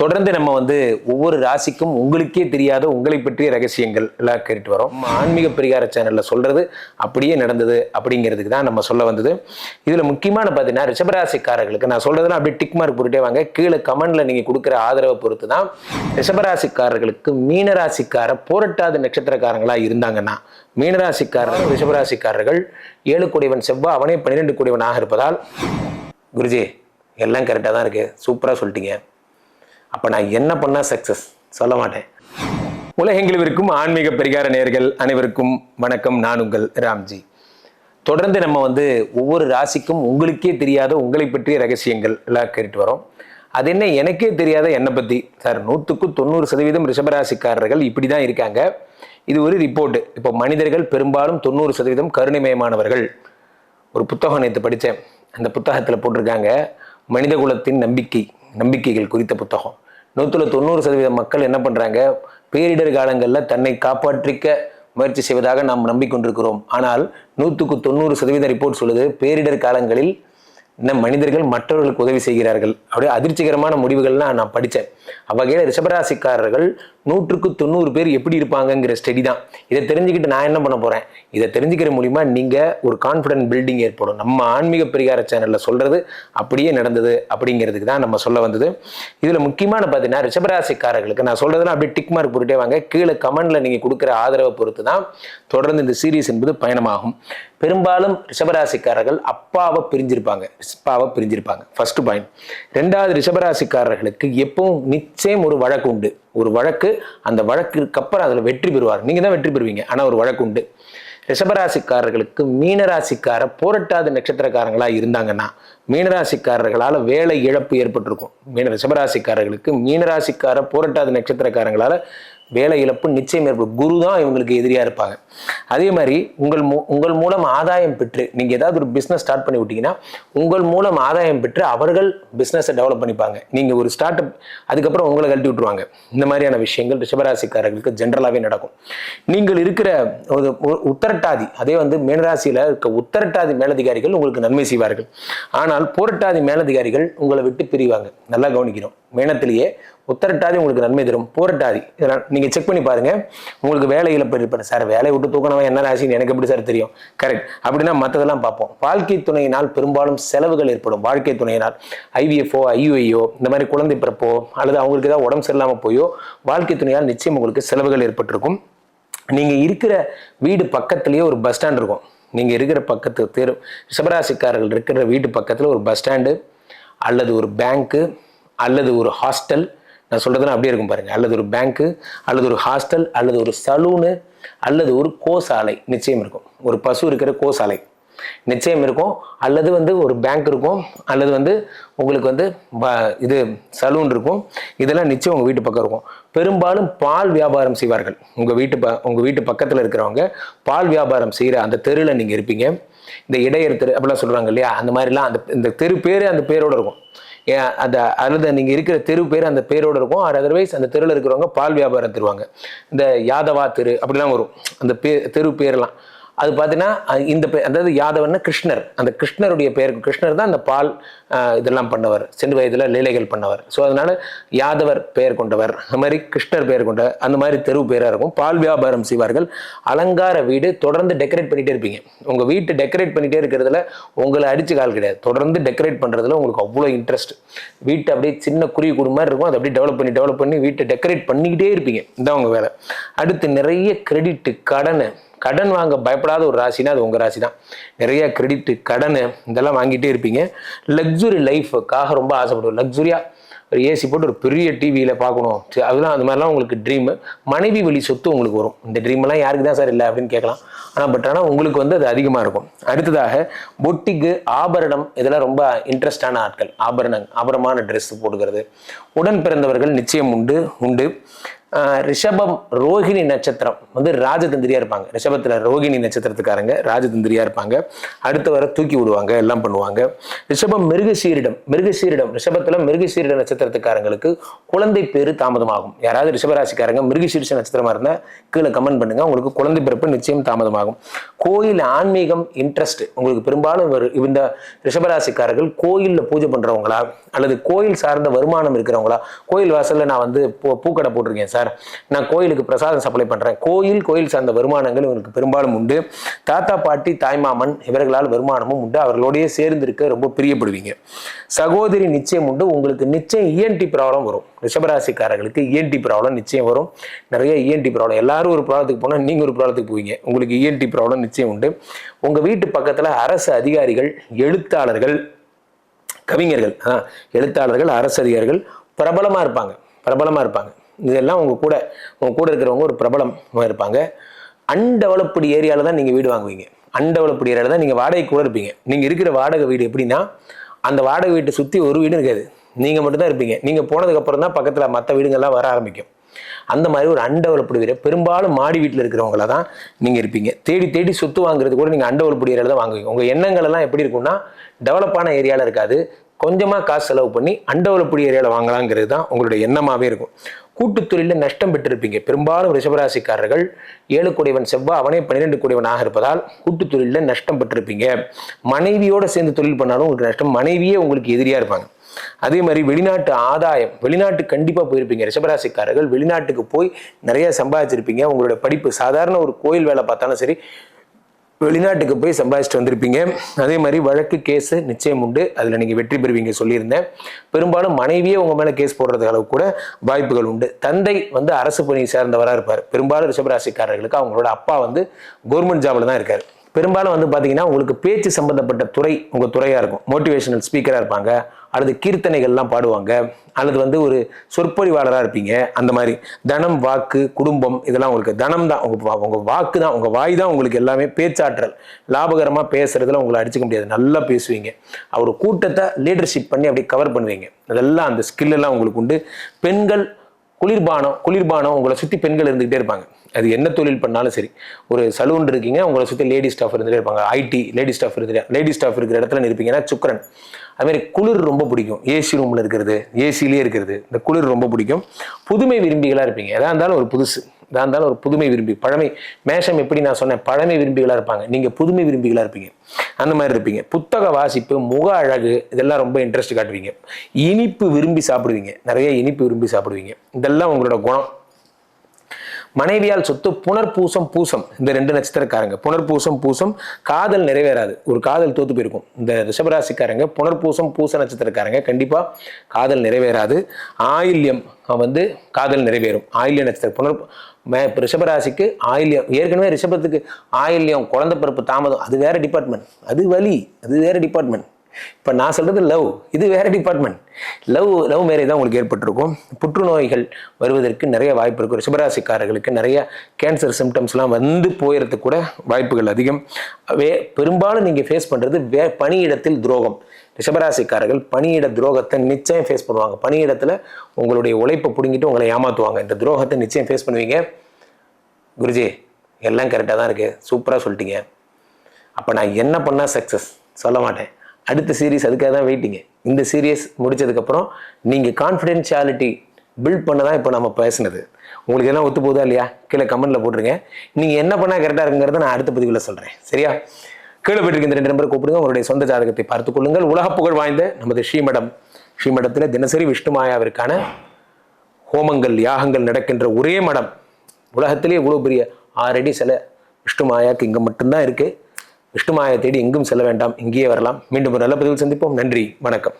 தொடர்ந்து நம்ம வந்து ஒவ்வொரு ராசிக்கும் உங்களுக்கே தெரியாத உங்களை பற்றிய ரகசியங்கள் எல்லாம் கேட்டு வரோம். ஆன்மீக பரிகார சேனல்ல சொல்றது அப்படியே நடந்தது அப்படிங்கிறதுக்கு தான் நம்ம சொல்ல வந்தது. இதுல முக்கியமான பார்த்தீங்கன்னா ரிஷபராசிக்காரர்களுக்கு நான் சொல்றதெல்லாம் அப்படியே டிக் மார்க் போட்டுட்டே வாங்க. கீழே கமெண்ட்ல நீங்க கொடுக்குற ஆதரவை பொறுத்து தான் ரிஷபராசிக்காரர்களுக்கு மீனராசிக்கார போரட்டாத நட்சத்திரக்காரங்களா இருந்தாங்கன்னா மீனராசிக்காரர்கள் ரிஷபராசிக்காரர்கள் ஏழு கோடிவன் செவ்வாய் அவனே பன்னிரெண்டு கோடிவனாக இருப்பதால் குருஜி எல்லாம் கரெக்டாக தான் இருக்கு. சூப்பராக சொல்லிட்டீங்க. அப்போ நான் என்ன பண்ணால் சக்ஸஸ் சொல்ல மாட்டேன். உலகெங்கிலும் இருக்கும் ஆன்மீக பரிகார நேர்கள் அனைவருக்கும் வணக்கம். நான் உங்கள் ராம்ஜி. தொடர்ந்து நம்ம வந்து ஒவ்வொரு ராசிக்கும் உங்களுக்கே தெரியாத உங்களை பற்றிய ரகசியங்கள் எல்லாம் கேட்டு வரோம். அது என்ன? எனக்கே தெரியாத என்னை பற்றி சார் நூற்றுக்கு தொண்ணூறு சதவீதம் ரிஷபராசிக்காரர்கள் இப்படி தான் இருக்காங்க. இது ஒரு ரிப்போர்ட் இப்போ மனிதர்கள் பெரும்பாலும் தொண்ணூறு சதவீதம் கருணைமயமானவர்கள். ஒரு புத்தகம் நேற்று படித்தேன். அந்த புத்தகத்தில் போட்டிருக்காங்க மனித குலத்தின் நம்பிக்கை நம்பிக்கைகள் குறித்த புத்தகம். நூற்றுல தொண்ணூறு சதவீத மக்கள் என்ன பண்ணுறாங்க பேரிடர் காலங்களில் தன்னை காப்பாற்றிக்க முயற்சி செய்வதாக நாம் நம்பிக்கொண்டிருக்கிறோம். ஆனால் நூற்றுக்கு தொண்ணூறு சதவீத ரிப்போர்ட் சொல்லுது பேரிடர் காலங்களில் நம் மனிதர்கள் மற்றவர்களுக்கு உதவி செய்கிறார்கள். அப்படியே அதிர்ச்சிகரமான முடிவுகள்லாம் நான் படித்தேன் அவ்வகையில் ரிஷபராசிக்காரர்கள் நூற்றுக்கு தொண்ணூறு பேர் எப்படி இருப்பாங்கங்கிற ஸ்டடி தான். இதை தெரிஞ்சுக்கிட்டு நான் என்ன பண்ண போகிறேன் இதை தெரிஞ்சுக்கிற மூலிமா நீங்கள் ஒரு கான்ஃபிடென்ட் பில்டிங் ஏற்படும். நம்ம ஆன்மீக பரிகார சேனலில் சொல்கிறது அப்படியே நடந்தது அப்படிங்கிறதுக்கு தான் நம்ம சொல்ல வந்தது. இதில் முக்கியமான பார்த்தீங்கன்னா ரிஷபராசிக்காரர்களுக்கு நான் சொல்கிறதெல்லாம் அப்படியே டிக் மார்க் போட்டுட்டே வாங்க. கீழே கமெண்டில் நீங்கள் கொடுக்குற ஆதரவை பொறுத்து தான் தொடர்ந்து இந்த சீரீஸ் என்பது பயணமாகும். பெரும்பாலும் ரிஷபராசிக்காரர்கள் அப்பாவை பிரிஞ்சிருப்பாங்க. அப்பாவை பிரிஞ்சிருப்பாங்க. ஃபர்ஸ்ட் பாயிண்ட் ரெண்டாவது ரிஷபராசிக்காரர்களுக்கு எப்பவும் நிச்சயம் ஒரு வழக்கு உண்டு. ஒரு வழக்கு அந்த வழக்கிற்கு அப்புறம் அதில் வெற்றி பெறுவார். நீங்கள் தான் வெற்றி பெறுவீங்க. ஆனால் ஒரு வழக்கு உண்டு. ரிஷபராசிக்காரர்களுக்கு மீனராசிக்கார போரட்டாத நட்சத்திரக்காரங்களாக இருந்தாங்கன்னா மீனராசிக்காரர்களால் வேலை இழப்பு ஏற்பட்டிருக்கும். மீன ரிஷபராசிக்காரர்களுக்கு மீனராசிக்கார போரட்டாத நட்சத்திரக்காரங்களால் வேலை இழப்பு நிச்சயம் ஏற்படும் குரு தான் இவங்களுக்கு எதிரியாக இருப்பாங்க. அதே மாதிரி உங்கள் மூ உங்கள் மூலம் ஆதாயம் பெற்று நீங்கள் ஏதாவது ஒரு பிஸ்னஸ் ஸ்டார்ட் பண்ணி விட்டீங்கன்னா உங்கள் மூலம் ஆதாயம் பெற்று அவர்கள் பிஸ்னஸை டெவலப் பண்ணிப்பாங்க. நீங்கள் ஒரு ஸ்டார்ட் அப் அதுக்கப்புறம் உங்களை கழட்டி விட்டுருவாங்க. இந்த மாதிரியான விஷயங்கள் ரிஷபராசிக்காரர்களுக்கு ஜென்ரலாகவே நடக்கும். நீங்கள் இருக்கிற ஒரு உத்தரட்டாதி அதே வந்து மேனராசியில் இருக்க உத்தரட்டாதி மேலதிகாரிகள் உங்களுக்கு நன்மை செய்வார்கள். ஆனால் போரட்டாதி மேலதிகாரிகள் உங்களை விட்டு பிரிவாங்க. நல்லா கவனிக்கிறோம் மேனத்திலேயே உத்தரட்டாதி உங்களுக்கு நன்மை தரும். போரட்டாதி. இதெல்லாம் நீங்கள் செக் பண்ணி பாருங்கள் உங்களுக்கு வேலை இழப்பு சார் வேலையை விட்டு தூக்கணவன் என்ன ராசின்னு எனக்கு எப்படி சார் தெரியும்? கரெக்ட் அப்படின்னா மற்றதெல்லாம் பார்ப்போம். வாழ்க்கை துணையினால் பெரும்பாலும் செலவுகள் ஏற்படும். வாழ்க்கை துணையினால் ஐவிஎஃப்ஓ ஐயுஐயோ இந்த மாதிரி குழந்தை பிறப்போ அல்லது அவங்களுக்கு ஏதாவது உடம்பு சரியில்லாமல் போயோ வாழ்க்கை துணையால் நிச்சயம் உங்களுக்கு செலவுகள் ஏற்பட்டிருக்கும். நீங்கள் இருக்கிற வீடு பக்கத்துலேயே ஒரு பஸ் ஸ்டாண்ட் இருக்கும். நீங்கள் இருக்கிற பக்கத்து தெரு ரிஷபராசிக்காரர்கள் இருக்கிற வீட்டு பக்கத்தில் ஒரு பஸ் ஸ்டாண்டு அல்லது ஒரு பேங்க்கு அல்லது ஒரு ஹாஸ்டல் நான் சொல்கிறதுனா அப்படியே இருக்கும் பாருங்கள் அல்லது ஒரு பேங்க்கு அல்லது ஒரு ஹாஸ்டல் அல்லது ஒரு சலூனு அல்லது ஒரு கோசாலை நிச்சயம் இருக்கும். ஒரு பசு இருக்கிற கோசாலை நிச்சயம் இருக்கும். அல்லது வந்து ஒரு பேங்க் இருக்கும். அல்லது வந்து உங்களுக்கு வந்து இது சலூன் இருக்கும். இதெல்லாம் நிச்சயம் உங்கள் வீட்டு பக்கம் இருக்கும். பெரும்பாலும் பால் வியாபாரம் செய்வார்கள். உங்கள் வீட்டு ப உங்கள் வீட்டு பக்கத்தில் இருக்கிறவங்க பால் வியாபாரம் செய்கிற அந்த தெருவில் நீங்கள் இருப்பீங்க. இந்த இடையர் தெரு அப்படிலாம் சொல்கிறாங்க இல்லையா? அந்த மாதிரிலாம் அந்த இந்த தெரு பேரே அந்த பேரோடு இருக்கும். அந்த அல்லது நீங்கள் இருக்கிற தெரு பேர் அந்த பேரோட இருக்கும். ஆர் அதர்வைஸ் அந்த தெருவில் இருக்கிறவங்க பால் வியாபாரம் தருவாங்க. இந்த யாதவா தெரு அப்படிலாம் வரும். அந்த பே தெரு பேர்லாம் அது பார்த்தீங்கன்னா இந்த அதாவது யாதவன் கிருஷ்ணர். அந்த கிருஷ்ணருடைய பெயருக்கு கிருஷ்ணர் தான் அந்த பால் இதெல்லாம் பண்ணவர். சிறு வயதில் லீலைகள் பண்ணவர். ஸோ அதனால யாதவர் பெயர் கொண்டவர் அந்த மாதிரி கிருஷ்ணர் பெயர் கொண்ட அந்த மாதிரி தெரு பேராக இருக்கும். பால் வியாபாரம் செய்வார்கள். அலங்கார வீடு தொடர்ந்து டெக்கரேட் பண்ணிட்டே இருப்பீங்க. உங்கள் வீட்டு டெக்கரேட் பண்ணிகிட்டே இருக்கிறதுல உங்களை அடிச்சு கால் கிடையாது. தொடர்ந்து டெக்கரேட் பண்ணுறதுல உங்களுக்கு அவ்வளோ இன்ட்ரெஸ்ட் வீட்டை அப்படியே சின்ன குருவி கூடு மாதிரி இருக்கும். அதை அப்படியே டெவலப் பண்ணி டெவலப் பண்ணி வீட்டை டெக்கரேட் பண்ணிக்கிட்டே இருப்பீங்க. இதான் உங்கள் வேலை. அடுத்து நிறைய கிரெடிட்டு கடனை. கடன் வாங்க பயப்படாத ஒரு ராசினா அது உங்கள் ராசி தான் நிறைய கிரெடிட் கடன் இதெல்லாம் வாங்கிட்டே இருப்பீங்க. லக்ஸுரி லைஃபுக்காக ரொம்ப ஆசைப்படுவோம். லக்ஸுரியாக ஒரு ஏசி போட்டு ஒரு பெரிய டிவியில் பார்க்கணும். அதெல்லாம் அந்த மாதிரிலாம் உங்களுக்கு ட்ரீமு மனைவி வழி சொத்து உங்களுக்கு வரும். இந்த ட்ரீமெல்லாம் யாருக்கு தான் சார் இல்லை அப்படின்னு கேட்கலாம். ஆனால் பட் ஆனால் உங்களுக்கு வந்து அது அதிகமாக இருக்கும். அடுத்ததாக பொட்டிக்கு ஆபரணம் இதெல்லாம் ரொம்ப இன்ட்ரெஸ்டான ஆட்கள். ஆபரணம் ஆபரணமான ட்ரெஸ் போட்டுக்கிறது. உடன் பிறந்தவர்கள் நிச்சயம் உண்டு உண்டு. ரிஷபம் ரோகிணி நட்சத்திரம் வந்து ராஜதந்திரியா இருப்பாங்க. ரிஷபத்தில் ரோகிணி நட்சத்திரத்துக்காரங்க ராஜதந்திரியா இருப்பாங்க. அடுத்த வர தூக்கி விடுவாங்க எல்லாம் பண்ணுவாங்க. ரிஷபம் மிருகசீரிடம் மிருகசீரிடம் ரிஷபத்தில் மிருகசீரிட நட்சத்திரத்துக்காரங்களுக்கு குழந்தை பேரு தாமதமாகும். யாராவது ரிஷபராசிக்காரங்க மிருகசீரிஷ நட்சத்திரமா இருந்தால் கீழே கமெண்ட் பண்ணுங்க. உங்களுக்கு குழந்தை பிறப்பு நிச்சயம் தாமதமாகும். கோயில் ஆன்மீகம் இன்ட்ரெஸ்ட் உங்களுக்கு பெரும்பாலும் இந்த ரிஷபராசிக்காரர்கள் கோயிலில் பூஜை பண்ணுறவங்களா அல்லது கோயில் சார்ந்த வருமானம் இருக்கிறவங்களா? கோயில் வாசலில் நான் வந்து பூ- பூக்கடை போட்டிருக்கேன் சார். நான் கோயிலுக்கு பிரசாதம் சப்ளை பண்ணுறேன் கோயில் கோயில் சார்ந்த வருமானங்கள் உங்களுக்கு பெரும்பாலும் உண்டு. தாத்தா பாட்டி தாய்மாமன் இவர்களால் வருமானமும் உண்டு. அவர்களோடயே சேர்ந்து இருக்க ரொம்ப பிரியப்படுவீங்க. சகோதரி நிச்சயம் உண்டு. உங்களுக்கு நிச்சயம் இஎன்டி ப்ராப்ளம் வரும். ரிஷபராசிக்காரர்களுக்கு இஎன்டி ப்ராப்ளம் நிச்சயம் வரும். நிறைய இஎன்டி ப்ராப்ளம் எல்லாரும் ஒரு ப்ராப்ளத்துக்கு போனால் நீங்கள் ஒரு ப்ராப்ளத்துக்கு போவீங்க. உங்களுக்கு இஎன்டி ப்ராப்ளம் நிச்சயம் உண்டு. உங்கள் வீட்டு பக்கத்தில் அரசு அதிகாரிகள் எழுத்தாளர்கள் கவிஞர்கள் ஆ, எழுத்தாளர்கள் அரசு அதிகாரிகள் பிரபலமாக இருப்பாங்க. பிரபலமாக இருப்பாங்க. இதெல்லாம் உங்கள் கூட உங்கள் கூட இருக்கிறவங்க ஒரு பிரபலம் இருப்பாங்க. அன்டெவலப்டு ஏரியாவில் தான் நீங்கள் வீடு வாங்குவீங்க. அன்டெவலப்டு ஏரியாவில் தான் நீங்கள் வாடகை கூட இருப்பீங்க. நீங்கள் இருக்கிற வாடகை வீடு எப்படின்னா அந்த வாடகை வீட்டை சுற்றி ஒரு வீடும் இருக்காது. நீங்கள் மட்டும்தான் இருப்பீங்க. நீங்கள் போனதுக்கப்புறம் தான் பக்கத்தில் மற்ற வீடுங்கள்லாம் வர ஆரம்பிக்கும். அந்த மாதிரி ஒரு அன்டெவலப்டு வீடு. பெரும்பாலும் மாடி வீட்டில் இருக்கிறவங்கள தான் நீங்கள் இருப்பீங்க. தேடி தேடி சொத்து வாங்குறது கூட நீங்கள் அன்டெவலப்டு ஏரியாவில் தான் வாங்குவீங்க. உங்கள் எண்ணங்கள் எல்லாம் எப்படி இருக்கும்னா டெவலப்பான ஏரியாவில் இருக்காது. கொஞ்சமாக காசு செலவு பண்ணி அன்டெவலப்டு ஏரியாவில் வாங்கலாங்கிறது தான் உங்களுடைய எண்ணமாகவே இருக்கும். கூட்டுத்தொழிலில் நஷ்டம் பெற்றிருப்பீங்க. பெரும்பாலும் ரிஷபராசிக்காரர்கள் ஏழு குடைவன் செவ்வாய் அவனே பன்னிரெண்டு குடைவனாக இருப்பதால் கூட்டுத்தொழிலில் நஷ்டம் பெற்றிருப்பீங்க. மனைவியோட சேர்ந்து தொழில் பண்ணாலும் உங்களுக்கு நஷ்டம் மனைவியே உங்களுக்கு எதிரியா இருப்பாங்க. அதே மாதிரி வெளிநாட்டு ஆதாயம் வெளிநாட்டு கண்டிப்பாக போயிருப்பீங்க. ரிஷபராசிக்காரர்கள் வெளிநாட்டுக்கு போய் நிறைய சம்பாதிச்சிருப்பீங்க. உங்களோட படிப்பு சாதாரண ஒரு கோயில் வேலை பார்த்தாலும் சரி வெளிநாட்டுக்கு போய் சம்பாதிச்சுட்டு வந்திருப்பீங்க. அதே மாதிரி வழக்கு கேஸு நிச்சயம் உண்டு. அதில் நீங்கள் வெற்றி பெறுவீங்க சொல்லியிருந்தேன். பெரும்பாலும் மனைவியே உங்கள் மேலே கேஸ் போடுறது அளவு கூட வாய்ப்புகள் உண்டு. தந்தை வந்து அரசு பணி சேர்ந்தவராக இருப்பார். பெரும்பாலும் ரிஷபராசிக்காரர்களுக்கு அவங்களோட அப்பா வந்து கவர்மெண்ட் ஜாபில் தான் இருக்கார். பெரும்பாலும் வந்து பார்த்தீங்கன்னா உங்களுக்கு பேச்சு சம்பந்தப்பட்ட துறை உங்கள் துறையாக இருக்கும். மோட்டிவேஷனல் ஸ்பீக்கராக இருப்பாங்க. அல்லது கீர்த்தனைகள்லாம் பாடுவாங்க. அல்லது வந்து ஒரு சொற்பொழிவாளராக இருப்பீங்க. அந்த மாதிரி தனம் வாக்கு குடும்பம் இதெல்லாம் உங்களுக்கு தனம் தான். உங்கள் வா- வாக்கு தான் உங்கள் வாய் தான் உங்களுக்கு எல்லாமே பேச்சாற்றல். லாபகரமாக பேசுகிறதுல உங்களை அடிச்சுக்க முடியாது. நல்லா பேசுவீங்க. அவர் கூட்டத்தை லீடர்ஷிப் பண்ணி அப்படியே கவர் பண்ணுவீங்க. அதெல்லாம் அந்த ஸ்கில்லெல்லாம் உங்களுக்கு உண்டு. பெண்கள் குளிர்பானம் குளிர்பானம் உங்களை சுற்றி பெண்கள் இருந்துக்கிட்டே இருப்பாங்க. அது என்ன தொழில் பண்ணாலும் சரி ஒரு சலூன் இருக்கீங்க உங்களை சுற்றி லேடி ஸ்டாஃப் இருந்துகிட்டே இருப்பாங்க. ஐடி லேடி ஸ்டாஃப் இருந்துட்டு லேடி ஸ்டாஃப் இருக்கிற இடத்துல இருப்பீங்கன்னா சுக்கரன். அதுமாதிரி குளிர் ரொம்ப பிடிக்கும். ஏசி ரூமில் இருக்கிறது ஏசிலேயே இருக்கிறது இந்த குளிர் ரொம்ப பிடிக்கும். புதுமை விரும்பிகளாக இருப்பீங்க. எதாக இருந்தாலும் ஒரு புதுசு எதாக இருந்தாலும் ஒரு புதுமை விரும்பி பழமை மேஷம் எப்படி நான் சொன்னேன் பழமை விரும்பிகளாக இருப்பாங்க. நீங்கள் புதுமை விரும்பிகளாக இருப்பீங்க. அந்த மாதிரி இருப்பீங்க. புத்தக வாசிப்பு முக அழகு இதெல்லாம் ரொம்ப இன்ட்ரெஸ்ட் காட்டுவீங்க. இனிப்பு விரும்பி சாப்பிடுவீங்க. நிறைய இனிப்பு விரும்பி சாப்பிடுவீங்க. இதெல்லாம் உங்களோட குணம். மனைவியால் சொத்து புனர்பூசம் பூசம். இந்த ரெண்டு நட்சத்திரக்காரங்க. புனர்பூசம் பூசம் காதல் நிறைவேறாது. ஒரு காதல் தோத்து போயிருக்கும். இந்த ரிஷபராசிக்காரங்க புனர்பூசம் பூச நட்சத்திரக்காரங்க கண்டிப்பா காதல் நிறைவேறாது. ஆயில்யம் வந்து காதல் நிறைவேறும். ஆயில்ய நட்சத்திரம். புனர் மே- ரிஷபராசிக்கு ஆயில்யம். ஏற்கனவே ரிஷபத்துக்கு ஆயில்யம் குழந்தை பிறப்பு தாமதம். அது வேற டிபார்ட்மெண்ட் அது வலி. அது வேற டிபார்ட்மெண்ட் இப்போ நான் சொல்கிறது லவ் இது வேற டிபார்ட்மெண்ட் லவ் லவ் மேரேஜ் தான் உங்களுக்கு ஏற்பட்டிருக்கும். புற்றுநோய்கள் வருவதற்கு நிறைய வாய்ப்பு இருக்கும் ரிஷபராசிக்காரர்களுக்கு நிறைய கேன்சர் சிம்டம்ஸ்லாம் வந்து போயிடறதுக்கு கூட வாய்ப்புகள் அதிகம். வே பெரும்பாலும் நீங்கள் ஃபேஸ் பண்ணுறது வே பணியிடத்தில் துரோகம். ரிஷபராசிக்காரர்கள் பணியிட துரோகத்தை நிச்சயம் ஃபேஸ் பண்ணுவாங்க. பணியிடத்தில் உங்களுடைய உழைப்பை பிடுங்கிட்டு உங்களை ஏமாற்றுவாங்க இந்த துரோகத்தை நிச்சயம் ஃபேஸ் பண்ணுவீங்க. குருஜி எல்லாம் கரெக்டாக தான் இருக்குது சூப்பராக சொல்லிட்டீங்க. அப்போ நான் என்ன பண்ணால் சக்ஸஸ் சொல்ல மாட்டேன். அடுத்த சீரீஸ் அதுக்காக தான் வெயிட்டிங்க இந்த சீரியஸ் முடிச்சதுக்கப்புறம் நீங்கள் கான்ஃபிடென்ஷியாலிட்டி பில்ட் பண்ண தான் இப்போ நம்ம பேசினது. உங்களுக்கு எல்லாம் ஒத்து போகுதா இல்லையா? கீழே கமெண்ட்டில் போட்டுருங்க. நீங்கள் என்ன பண்ணால் கரெக்டாக இருக்குங்கிறத நான் அடுத்த பதிவில் சொல்கிறேன் சரியா? கீழே போயிட்டு இந்த ரெண்டு நம்பரை கூப்பிடுங்க. உங்களுடைய சொந்த ஜாதகத்தை பார்த்துக் கொள்ளுங்கள். உலக புகழ் வாய்ந்த நமது ஸ்ரீமடம். ஸ்ரீமடத்தில் தினசரி விஷ்ணு மாயாவிற்கான ஹோமங்கள் யாகங்கள் நடக்கின்ற ஒரே மடம். உலகத்திலே இவ்வளோ பெரிய ஆறடி சில விஷ்ணு மாயாவுக்கு இங்கே மட்டும்தான் இருக்குது விஷ்ணுமாயை தேடி எங்கும் செல்ல வேண்டாம். இங்கேயே வரலாம். மீண்டும் ஒரு நல்ல பதிவில் சந்திப்போம். நன்றி. வணக்கம்.